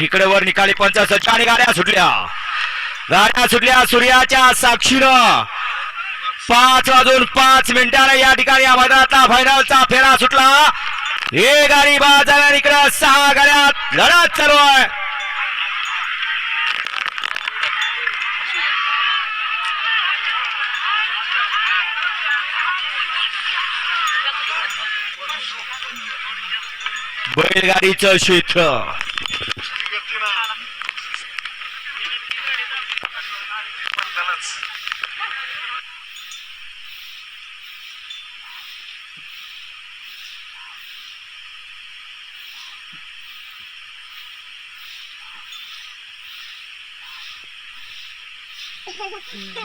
इकडे वर निकाली पंच आणि गाड्या सुटल्या. गाड्या सुटल्या सूर्याच्या साक्षीनं. पाच वाजून पाच मिनिटानं या ठिकाणी या मैदानातला फायनलचा फेरा सुटला. हे गाडी बाद इकडे सहा गाड्यात लढत चालू आहे. बैलगाडीचं क्षेत्र.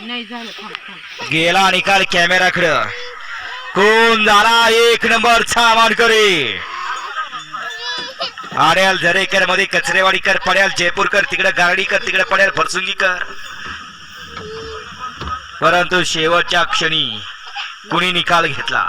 नाही झालं थांब थांब. गेला निकाल कॅमेराकडं कोण झाला? एक नंबरचा मानकरी आड्याल झरेकरमध्ये कचरेवाडीकर पड्याल जयपूरकर तिकडे गारडीकर तिकडे पड्याल फरसुंगीकर. परंतु शेवटच्या क्षणी कुणी निकाल घेतला?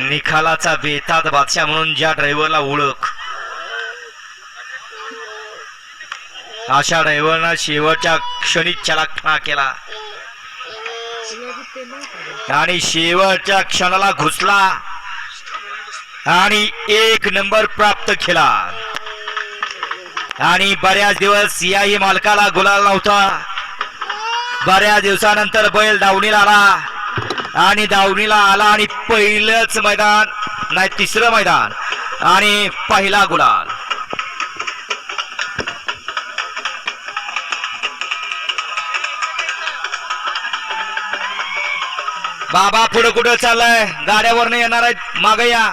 निकालाचा बेतात बादशाह म्हणून ज्या ड्रायव्हरला ओळख अशा ड्रायव्हरना शेवटच्या क्षणी चलाकपणा केला. आणि शेवटच्या क्षणाला घुसला आणि एक नंबर प्राप्त केला. आणि बऱ्याच दिवस याही मालकाला गुलाल नव्हता. बऱ्याच दिवसानंतर बैल दावणीला आला. आणि दावणीला आला आणि पहिलंच मैदान नाही तिसरं मैदान आणि पहिला गुलाल. बाबा पुढं कुठं चाललाय? गाड्यावर येणार आहेत. माग या.